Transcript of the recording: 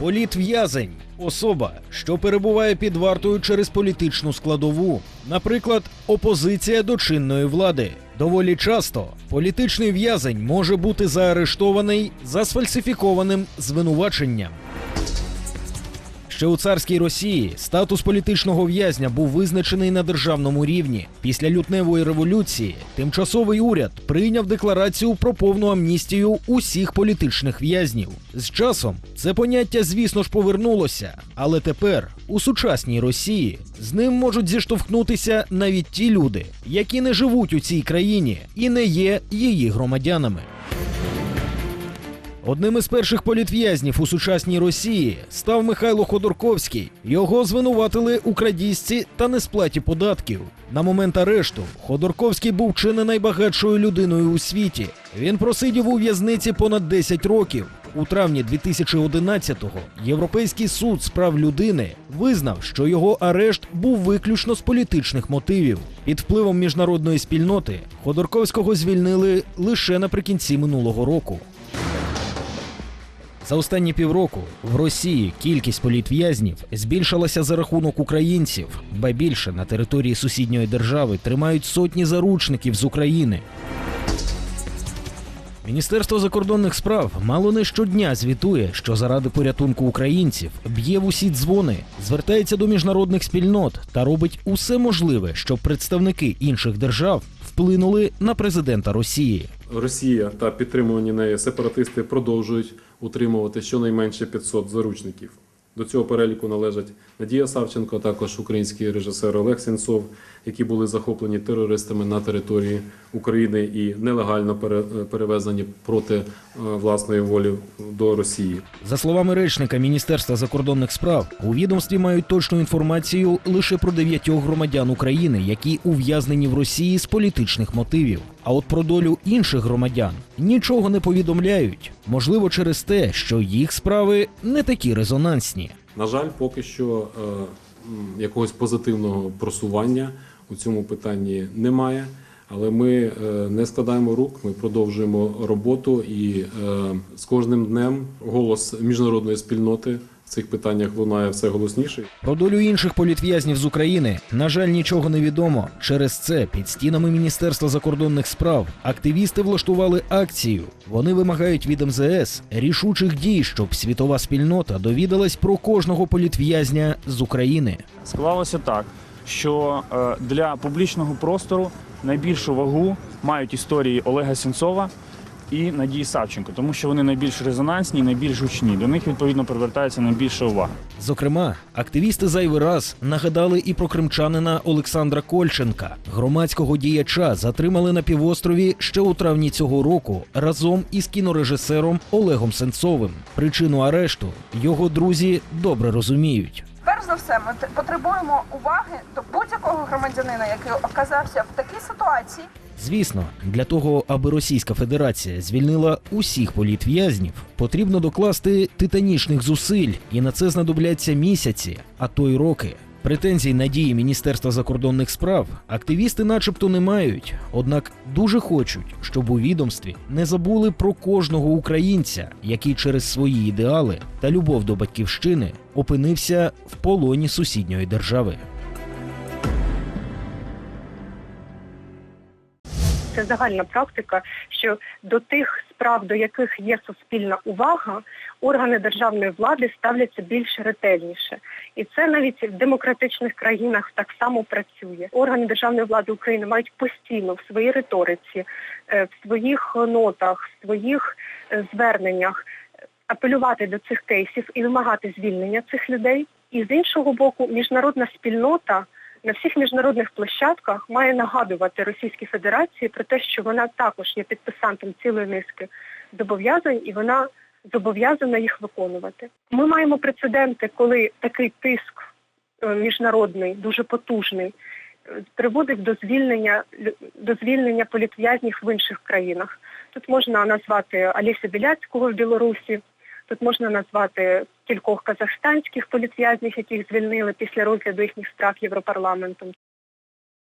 Політв'язень особа, що перебуває під вартою через політичну складову, наприклад, опозиція до чинної влади. Доволі часто політичний в'язень може бути заарештований за сфальсифікованим звинуваченням. Ще у царській Росії статус політичного в'язня був визначений на державному рівні. Після лютневої революції тимчасовий уряд прийняв декларацію про повну амністію усіх політичних в'язнів. З часом це поняття, звісно ж, повернулося, але тепер у сучасній Росії з ним можуть зіштовхнутися навіть ті люди, які не живуть у цій країні і не є її громадянами. Одним із перших політв'язнів у сучасній Росії став Михайло Ходорковський. Його звинуватили у крадіжці та несплаті податків. На момент арешту Ходорковський був чи не найбагатшою людиною у світі. Він просидів у в'язниці понад 10 років. У травні 2011-го Європейський суд з прав людини визнав, що його арешт був виключно з політичних мотивів. Під впливом міжнародної спільноти Ходорковського звільнили лише наприкінці минулого року. За останні півроку в Росії кількість політв'язнів збільшилася за рахунок українців, ба більше на території сусідньої держави тримають сотні заручників з України. Міністерство закордонних справ мало не щодня звітує, що заради порятунку українців б'є в усі дзвони, звертається до міжнародних спільнот та робить усе можливе, щоб представники інших держав вплинули на президента Росії. Росія та підтримувані нею сепаратисти продовжують утримувати щонайменше 500 заручників. До цього переліку належать Надія Савченко, також український режисер Олег Сенцов, які були захоплені терористами на території України і нелегально пере- перевезені проти е, власної волі до Росії. За словами речника Міністерства закордонних справ, у відомстві мають точну інформацію лише про дев'ятьох громадян України, які ув'язнені в Росії з політичних мотивів. А от про долю інших громадян нічого не повідомляють. Можливо, через те, що їх справи не такі резонансні. На жаль, поки що е, якогось позитивного просування у цьому питанні немає. Але ми е, не складаємо рук, ми продовжуємо роботу, і е, з кожним днем голос міжнародної спільноти цих питаннях лунає все голосніше. Про долю інших політв'язнів з України, на жаль, нічого не відомо. Через це під стінами Міністерства закордонних справ активісти влаштували акцію. Вони вимагають від МЗС рішучих дій, щоб світова спільнота довідалась про кожного політв'язня з України. Склалося так, що е, для публічного простору найбільшу вагу мають історії Олега Сенцова і Надії Савченко, тому що вони найбільш резонансні і найбільш гучні. До них відповідно привертається найбільша увага. Зокрема, активісти зайвий раз нагадали і про кримчанина Олександра Кольченка, громадського діяча, затримали на півострові ще у травні цього року разом із кінорежисером Олегом Сенцовим. Причину арешту його друзі добре розуміють. Перш за все, ми потребуємо уваги до будь-якого громадянина, який оказався в такій ситуації, Звісно, для того, аби Російська Федерація звільнила усіх політв'язнів, потрібно докласти титанічних зусиль, і на це знадобляться місяці, а то й роки. Претензій на дії Міністерства закордонних справ активісти, начебто, не мають, однак дуже хочуть, щоб у відомстві не забули про кожного українця, який через свої ідеали та любов до батьківщини опинився в полоні сусідньої держави. Це загальна практика, що до тих справ, до яких є суспільна увага, органи державної влади ставляться більш ретельніше. І це навіть в демократичних країнах так само працює. Органи державної влади України мають постійно в своїй риториці, е, в своїх нотах, в своїх е, зверненнях апелювати до цих кейсів і вимагати звільнення цих людей. І з іншого боку, міжнародна спільнота на всіх міжнародних площадках має нагадувати Російській Федерації про те, що вона також є підписантом цілої низки зобов'язань і вона зобов'язана їх виконувати. Ми маємо прецеденти, коли такий тиск е, міжнародний, дуже потужний, е, приводить до звільнення до звільнення політв'язнів в інших країнах. Тут можна назвати Аліся Біляцького в Білорусі, Тут можна назвати кількох казахстанських політв'язнів, яких звільнили після розгляду їхніх справ Європарламентом.